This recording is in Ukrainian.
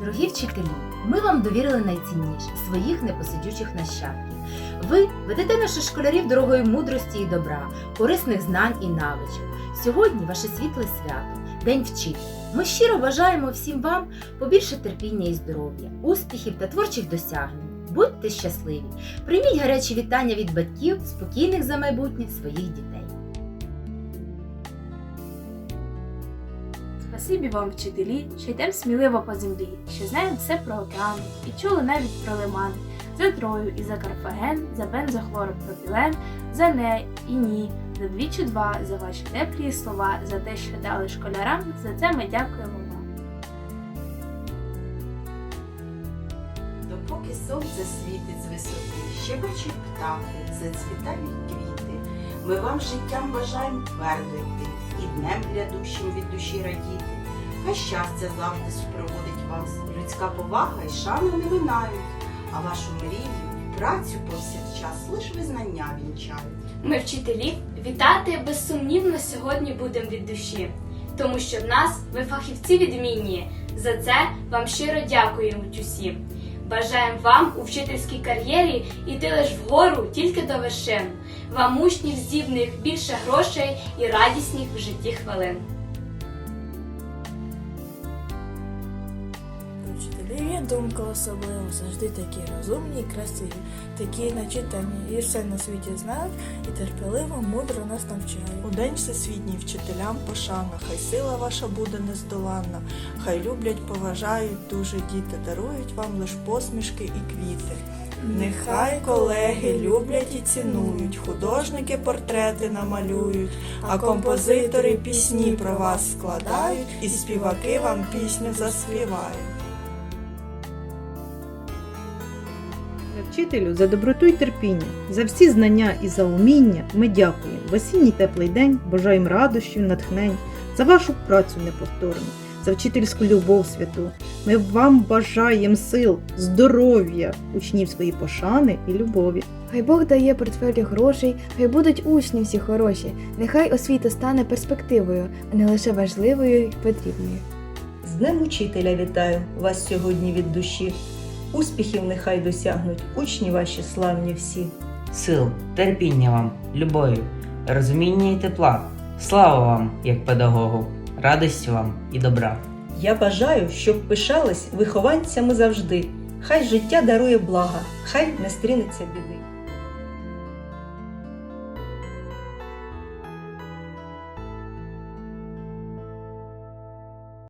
Дорогі вчителі, ми вам довірили найцінніше своїх непосидючих нащадків. Ви ведете наших школярів дорогою мудрості і добра, корисних знань і навичок. Сьогодні ваше світле свято, День вчителя. Ми щиро бажаємо всім вам побільше терпіння і здоров'я, успіхів та творчих досягнень. Будьте щасливі! Прийміть гарячі вітання від батьків, спокійних за майбутнє своїх дітей. Спасибі вам, вчителі, що йдемо сміливо по землі, що знаємо все про океани і чули навіть про лимани, за Трою і за Карфаген, за бензохлоропропілен, за не і ні, за двічі два, за ваші теплі слова, за те, що дали школярам, за це ми дякуємо вам. Допоки сонце світить з висоти, щебечуть птахи, зацвітають квіти. Ми вам життям бажаємо твердо йти і днем грядущим від душі радіти. Хай щастя завжди супроводить вас, людська повага і шана не минають, а вашу мрію і працю повсякчас лиш визнання вінчають. Ми, вчителі, вітати безсумнівно сьогодні будемо від душі, тому що в нас ви фахівці відмінні. За це вам щиро дякуємо усі. Бажаємо вам у вчительській кар'єрі йти лиш вгору тільки до вершин. Вам учнів здібних більше грошей і радісних в житті хвилин. Думка особлива, завжди такі розумні і красиві, такі начитані і все на світі знають, і терпеливо, мудро нас навчають. У день всесвітній вчителям пошана, хай сила ваша буде нездоланна, хай люблять, поважають дуже діти, дарують вам лиш посмішки і квіти. Нехай колеги люблять і цінують, художники портрети намалюють, а композитори пісні про вас складають, і співаки вам пісню заспівають. Вчителю за доброту й терпіння, за всі знання і за уміння ми дякуємо. В осінній теплий день бажаємо радощів, натхнень, за вашу працю неповторну, за вчительську любов святу. Ми вам бажаємо сил, здоров'я, учнів свої пошани і любові. Хай Бог дає портфелі грошей, хай будуть учні всі хороші, нехай освіта стане перспективою, а не лише важливою й потрібною. З Днем Учителя вітаю вас сьогодні від душі. Успіхів нехай досягнуть учні ваші славні всі. сил, терпіння вам, любові, розуміння і тепла. Слава вам, як педагогу, радості вам і добра. Я бажаю, щоб пишались вихованцями завжди. Хай життя дарує блага, хай не стрінеться біди.